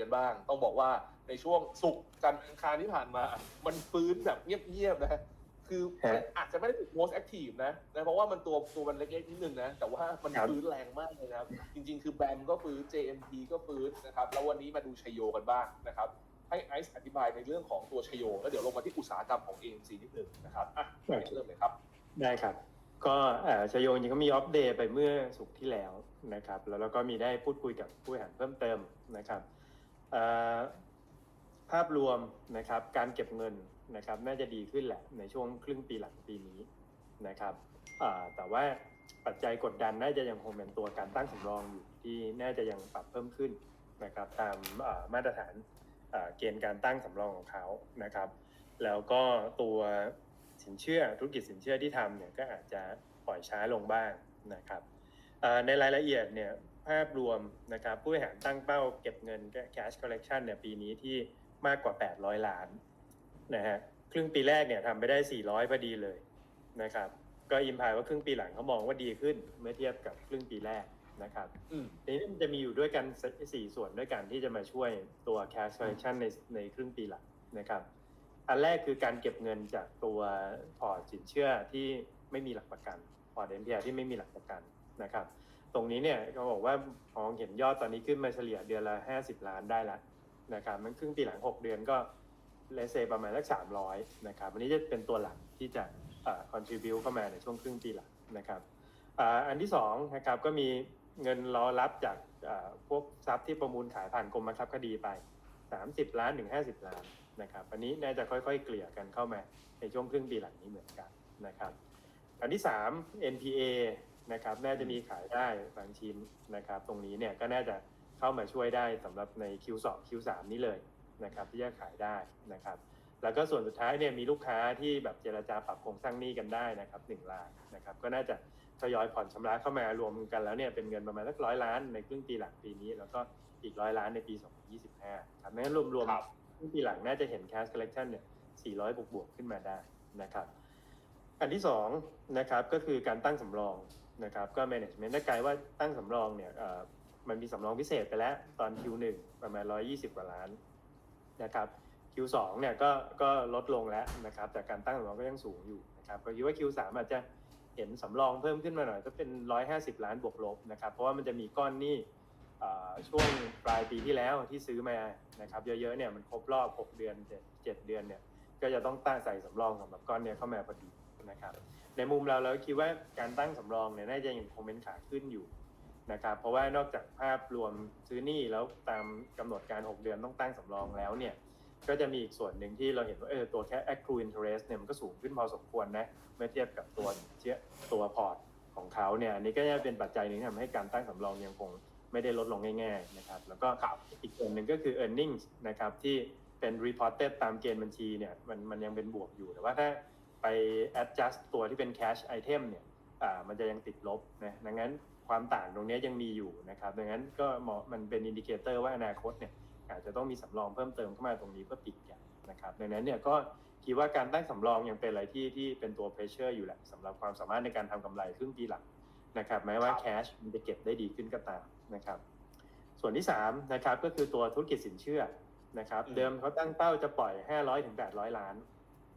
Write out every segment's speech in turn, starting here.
กันบ้าง ต้องบอกว่าในช่วงศุกร์จันทร์อังคารที่ผ่านมา มันฟื้นแบบเงียบๆนะคือฮะอาจจะไม่ได้ติด most active นะนะเพราะว่ามันตัวตัวมันเล็กๆนิดนึงนะ แต่ว่ามันครับฟื้นแรงมากเลยนะครับ จริง ๆ คือแบมก็ฟื้น JMT ก็ฟื้นนะครับ แล้ววันนี้มาดูชโยกันบ้างนะครับ ให้ไอซ์อธิบายในเรื่องของตัวชโย แล้วเดี๋ยวลงมาที่อุตสาหกรรมของ AMC นิดนึงนะครับอะเริ่มเลยครับ ได้ครับ ก็เอ่อชโยงจริงก็มีอัปเดตไปเมื่อสุกร์ที่แล้วนะครับ แล้วเราก็มีได้พูดคุยกับผู้บริหารเพิ่มเติมนะครับเอ่อ ภาพรวมนะครับการเก็บเงินนะครับน่าจะดีขึ้นแหละในช่วงครึ่งปีหลังปีนี้นะครับแต่ว่าปัจจัยกดดันน่าจะยังคงเป็นตัวการตั้งสำรองอยู่ที่น่าจะยังปรับเพิ่มขึ้นนะครับตามมาตรฐานเกณฑ์การตั้งสำรองของเขานะครับ แล้วก็ตัวสินเชื่อธุรกิจสินเชื่อที่ทำเนี่ยก็อาจจะปล่อยช้าลงบ้างนะครับในรายละเอียดเนี่ย ภาพรวมนะครับผู้บริหารตั้งเป้าเก็บเงิน cash collection เนี่ยปีนี้ที่มากกว่า 800 ล้านนะฮะครึ่งปีแรกเนี่ยทำไปได้ 400 พอดีเลยนะครับก็อิมพายว่าครึ่งปีหลังเขามองว่าดีขึ้นเมื่อเทียบกับครึ่งปีแรกนะครับอืมทีนี้มันจะมีอยู่ด้วยกันสี่ส่วนด้วยกันที่จะมาช่วยตัว cash collection ในในครึ่งปีหลังนะครับ อันแรกคือการเก็บเงินจากตัวพอร์ตสินเชื่อที่ไม่มีหลักประกันพอร์ต NPL ที่ไม่มีหลักประกันนะครับ ตรงนี้เนี่ยเขาบอกว่ามองเห็นยอดตอนนี้ขึ้นมาเฉลี่ยเดือนละ 50 ล้านได้ล้วนะครับมันครึ่งปีหลัง 6 เดือนก็เลเซประมาณสัก300นะครับอันนี้จะเป็นตัวหลักที่จะเอ่อ contribute เข้ามาในช่วงครึ่งปีหลังนะครับอ่าอันที่สองนะครับก็มีเงินรอรับจากอ่าพวกทรัพย์ที่ประมูลขายผ่านกรมบังคับคดีไป 30 ล้านถึง 50 ล้านนะครับอันนี้น่าจะค่อยๆ เกลี่ยกันเข้ามาในช่วงครึ่งปีหลังนี้เหมือนกันนะครับอันที่ 3 NPA นะครับ น่าจะมีขายได้บางชิ้นนะครับ ตรงนี้เนี่ยก็น่าจะเข้ามาช่วยได้สำหรับใน Q2 Q3 นี้เลยนะครับที่จะขายได้นะครับ แล้วก็ส่วนสุดท้ายเนี่ยมีลูกค้าที่แบบเจรจาปรับโครงสร้างหนี้กันได้นะครับหนึ่งรายนะครับ ก็น่าจะทยอยผ่อนชำระเข้ามารวมกันแล้วเนี่ยเป็นเงินประมาณสักร้อยล้านในครึ่งปีหลังปีนี้ แล้วก็อีกร้อยล้านในปี 2025ครับนั้นรวมครับๆครึ่งปีหลังน่าจะเห็น cash collection เนี่ย400บวกบวกๆขึ้นมาได้นะครับ อันที่สองนะครับก็คือการตั้งสำรองนะครับก็ management ได้กลว่าตั้งสำรองเนี่ยมันมีสำรองพิเศษไปแล้วตอน Q1 ประมาณ 120 กว่าล้านนะครับ Q2 เนี่ยก็ก็ลดลงแล้วนะครับแต่การตั้งสำรองก็ยังสูงอยู่นะครับก็คิดว่า Q3 อาจจะเห็นสำรองเพิ่มขึ้นมาหน่อยก็เป็น 150 ล้านบวกลบนะครับเพราะว่ามันจะมีก้อนหนี้เอ่อช่วงปลายปีที่แล้วที่ซื้อมานะครับเยอะๆเนี่ยมันครบรอบ 6 เดือน7 7เดือนเนี่ยก็จะต้องตั้งใส่สำรองสำหรับก้อนเนี้ยเข้ามาพอดี นะครับในมุมเราเราคิดว่าการตั้งสำรองเนี่ยน่าจะยังคงเป็นขาขึ้นอยู่นะครับเพราะว่านอกจากภาพรวมซื้อหนี้แล้วตามกำหนดการ 6 เดือนต้องตั้งสำรองแล้วเนี่ยก็จะมีอีกส่วนหนึ่งที่เราเห็นว่าเออตัวแค่ accrue interest เนี่ยมันก็สูงขึ้นพอสมควรนะเมื่อเทียบกับตัวเชียตัวพอร์ตของเขาเนี่ยอันนี้ก็จะเป็นปัจจัยหนึ่งที่ทำให้การตั้งสำรองยังคงไม่ได้ลดลงง่ายๆนะครับแล้วก็ครับอีกส่วนหนึ่งก็คือ earnings นะครับที่เป็น reported ตามเกณฑ์บัญชีเนี่ยมันมันยังเป็นบวกอยู่แต่ว่าถ้า ไป adjust ตัวที่เป็น cash item เนี่ยอ่ามันจะยังติดลบนะดังนั้นความต่างตรงนี้ยังมีอยู่นะครับดังนั้นก็เหมาะมันเป็นอินดิเคเตอร์ว่าอนาคตเนี่ยอาจจะต้องมีสำรองเพิ่มเติมเข้ามาตรงนี้เพื่อปิดแกนนะครับดังนั้นเนี่ยก็คิดว่าการตั้งสำรองยังเป็นอะไรที่ที่เป็นตัวเพรสเชอร์อยู่แหละสำหรับความสามารถในการทำกำไรครึ่งปีหลังนะครับแม้ว่าครับแคชมันจะเก็บได้ดีขึ้นก็ตามนะครับส่วนที่3นะครับก็คือตัวธุรกิจสินเชื่อนะครับอืมเดิมเขาตั้งเป้าจะปล่อย 500ถึง800 ล้าน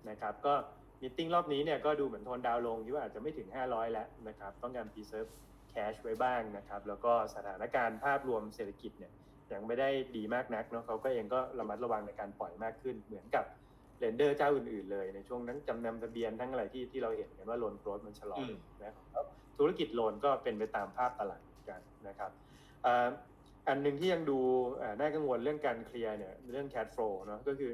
นะครับก็ มิ팅รอบนี้เนี่ยก็ดูเหมือนโทนดาวลงที่ว่าอาจจะไม่ถึง 500 แล้วนะครับต้องการ preserve cash ไว้บ้างนะครับแล้วก็สถานการณ์ภาพรวมเศรษฐกิจเนี่ยยังไม่ได้ดีมากนักเนาะเขาก็เองก็ระมัดระวังในการปล่อยมากขึ้นเหมือนกับเลนเดอร์เจ้าอื่นๆเลยในช่วงนั้นจำนำทะเบียนทั้งอะไรที่ที่เราเห็นกันว่าโลนโกรดมันชะลอนะครับธุรกิจโลนก็เป็นไปตามภาพตลาดเหมือนกันนะครับอ่าอันหนึ่งที่ยังดูอ่าน่ากังวลเรื่องการเคลียร์เนี่ยเรื่อง cash flow เนาะก็คือ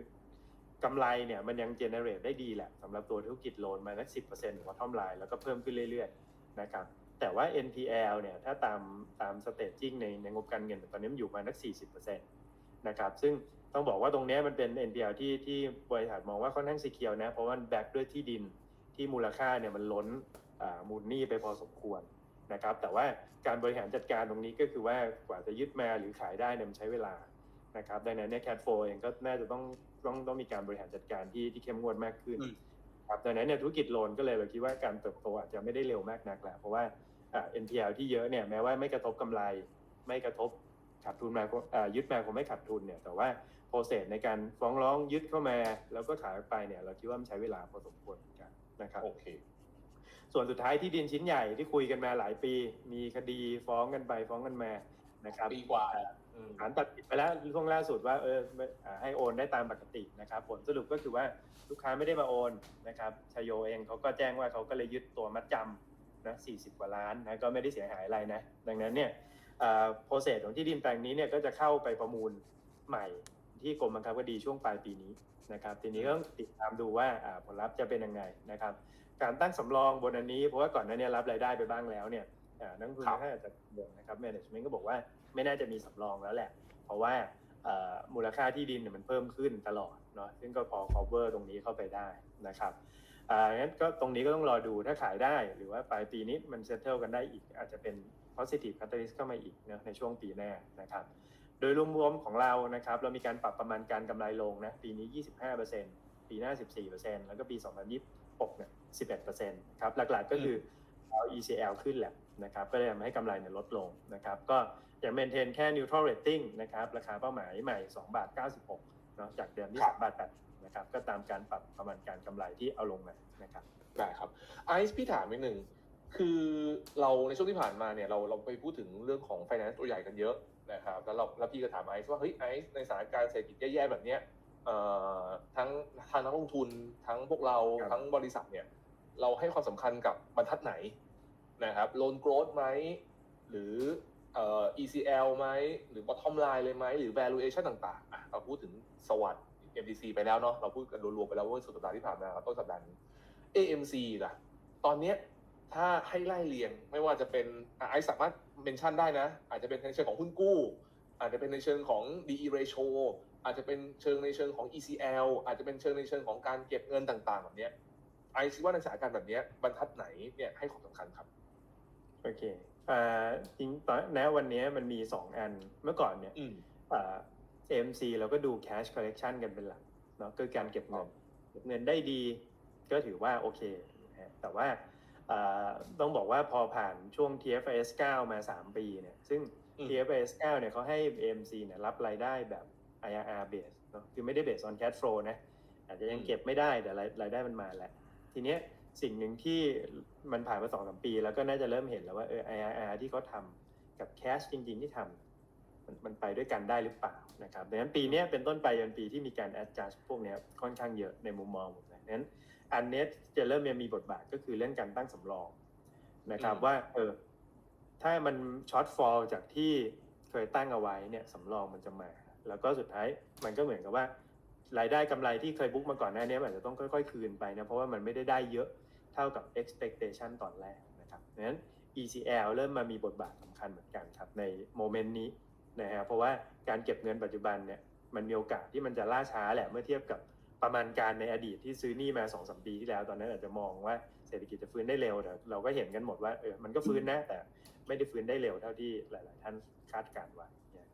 กำไรเนี่ยมันยังเจเนเรตได้ดีแหละสำหรับตัวธุรกิจโลนมาสักสิบเปอร์เซ็นต์ของท่อมไลน์แล้วก็เพิ่มขึ้นเรื่อยๆนะครับแต่ว่า NPL เนี่ยถ้าตามตามสเตจจิ้งในในงบการเงินตอนนี้มันอยู่มาสัก40%นต์นะครับซึ่งต้องบอกว่าตรงนี้มันเป็น NPL ที่ที่บริษัทมองว่าค่อนข้างซีเคียวนะเพราะว่าแบ็กด้วยที่ดินที่มูลค่าเนี่ยมันล้นมูลหนี้ไปพอสมควรนะครับแต่ว่าการบริหารจัดการตรงนี้ก็คือว่ากว่าจะยึดมาหรือขายได้เนี่ยมันใช้เวลานะครับดังนั้นเนี่ยแคดโฟเองก็น่าจะต้อง ต้องต้องมีการบริหารจัดการที่ที่เข้มงวดมากขึ้นอืมครับดังนั้นเนี่ยธุรกิจโลนก็เลยเราคิดว่าการเติบโตอาจจะไม่ได้เร็วมากนักแหละเพราะว่าอ่า NPL ที่เยอะเนี่ยแม้ว่าไม่กระทบกำไร ไม่กระทบขาดทุนมาก็เอ่อยึดมาคงไม่ขาดทุนเนี่ยแต่ว่าโปรเซสในการฟ้องร้องยึดเข้ามาแล้วก็ขายออกไปเนี่ยเราคิดว่ามันใช้เวลาพอสมควรเหมือนกันนะครับโอเคส่วนสุดท้ายที่ดินชิ้นใหญ่ที่คุยกันมาหลายปี มีคดีฟ้องกันไปฟ้องกันมานะครับปีกว่าอืม ศาลตัดสินไปแล้วช่วงล่าสุดว่าเออไม่อ่าให้โอนได้ตามปกตินะครับ ผลสรุปก็คือว่าลูกค้าไม่ได้มาโอนนะครับชโยเองเขาก็แจ้งว่าเขาก็เลยยึดตัวมัดจำนะ40กว่าล้านนะก็ไม่ได้เสียหายอะไรนะ ดังนั้นเนี่ยโปรเซสของที่ดินแปลงนี้เนี่ยก็จะเข้าไปประมูลใหม่ที่กรมบังคับคดีช่วงปลายปีนี้นะครับทีนี้ก็ต้องติดตามดูว่าอ่าผลลัพธ์จะเป็นยังไงนะครับ การตั้งสำรองบนอันนี้เพราะว่าก่อนหน้านี้รับรายได้ไปบ้างแล้วเนี่ยอ่านักลงทุนครับถ้าอาจจะเดินนะครับ management ก็บอกว่า ไม่น่าจะมีสำรองแล้วแหละ เพราะว่ามูลค่าที่ดินเนี่ยมันเพิ่มขึ้นตลอดเนาะซึ่งก็พอ cover ตรงนี้เข้าไปได้นะครับอ่างั้นก็ตรงนี้ก็ต้องรอดูถ้าขายได้หรือว่าปลายปีนี้มัน settle กันได้อีก อาจจะเป็น positive catalyst เข้ามาอีกเนาะในช่วงปีหน้านะครับ โดยรวมๆของเรานะครับ เรามีการปรับประมาณการกำไรลงนะปีนี้ 25%ปีหน้า 14%แล้วก็ปี 2026เนี่ย11%ครับหลักๆก็คือเอา ECL ขึ้นแหละ นะครับก็เลยทำให้กำไรเนี่ยลดลงนะครับก็ยังเมนเทนแค่ neutral rating นะครับราคาเป้าหมายใหม่ 2 บาท 96เนาะจากเดิมที่ครับ3บาท8นะครับก็ตามการปรับประมาณการกำไรที่เอาลงมานะครับได้ครับไอซ์พี่ถามนิดหนึ่งคือเราในช่วงที่ผ่านมาเนี่ยเราเราไปพูดถึงเรื่องของ finance ตัวใหญ่กันเยอะนะครับแล้วเราแล้วพี่ก็ถามไอซ์ว่าเฮ้ยไอซ์ในสถานการณ์เศรษฐกิจแย่ๆแบบเนี้ยเอ่อทั้งทางนักลงทุนทั้งพวกเราครับทั้งบริษัทเนี่ยเราให้ความสำคัญกับบรรทัดไหน นะครับ loan growth ไหมหรือเอ่อ ECL ไหมหรือ bottom line เลยไหมหรือ valuation ต่างๆอะเราพูดถึงสวัสด์ MDC ไปแล้วเนาะเราพูดกันรวมๆไปแล้วเมื่อสุดสัปดาห์ที่ผ่านมาครับต้นสัปดาห์นี้ AMC ล่ะ ตอนเนี้ยถ้าให้ไล่เรียงไม่ว่าจะเป็นอะไอสามารถเมนชั่นได้นะ อาจจะเป็นในเชิงของหุ้นกู้ อาจจะเป็นในเชิงของ DE ratio อาจจะเป็นเชิงในเชิงของ ECL อาจจะเป็นเชิงในเชิงของการเก็บเงินต่างๆ แบบเนี้ยไอซ์คิดว่าในสถานการณ์แบบนี้บรรทัดไหนเนี่ยให้ความสำคัญครับ โอเคอ่าจริงตอนณวันนี้มันมี2อันเมื่อก่อนเนี่ยอืมอ่า AMC เราก็ดู cash collection กันเป็นหลักเนาะคือการเก็บเงินเก็บเงินได้ดี ก็ถือว่าโอเคนะฮะแต่ว่าอ่าต้องบอกว่าพอผ่านช่วง TFS 9 มา 3 ปีเนี่ยซึ่งอืม TFS 9 เนี่ยเขาให้ AMC เนี่ยรับรายได้แบบ IRR base เนาะคือไม่ได้ base on cash flow นะอาจจะยังเก็บไม่ได้แต่รายรายได้มันมาแล้ว ทีเนี้ย สิ่งหนึ่งที่มันผ่านมาสองสามปี แล้วก็น่าจะเริ่มเห็นแล้วว่าเออ IRR ที่เขาทำกับ cash จริง ๆ ที่ทำมันมันไปด้วยกันได้หรือเปล่านะครับดังนั้นปีเนี้ยเป็นต้นไปเป็นปีที่มีการ adjust พวกเนี้ยค่อนข้างเยอะในมุมมองผมนะดังนั้นอันเนี้ยจะเริ่มมีบทบาทก็คือเรื่องการตั้งสำรองนะครับอืมว่าเออถ้ามันช็อตฟอลจากที่เคยตั้งเอาไว้เนี่ยสำรองมันจะมา แล้วก็สุดท้ายมันก็เหมือนกับว่ารายได้กำไรที่เคยบุ๊กมาก่อนหน้านี้มันอาจจะต้องค่อย ๆ คืนไปนะเพราะว่ามันไม่ได้ได้เยอะ เท่ากับ expectation ตอนแรกนะครับดังนั้น ECL เริ่มมามีบทบาทสำคัญเหมือนกันครับในโมเมนต์นี้นะฮะเพราะว่าการเก็บเงินปัจจุบันเนี่ยมันมีโอกาสที่มันจะล่าช้าแหละเมื่อเทียบกับประมาณการในอดีตที่ซื้อนี้มา2อสปีที่แล้วตอนนั้นอาจจะมองว่าเศรษฐกิจจะฟื้นได้เร็วแต่เราก็เห็นกันหมดว่าเออมันก็ฟื้นนะแต่ไม่ได้ฟื้นได้เร็วเท่าที่หลาย ๆ ท่านคาดการณ์ไว้เนี่ย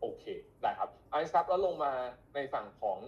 โอเคได้ครับไอซ์ครับแล้วลงมาในฝั่งของ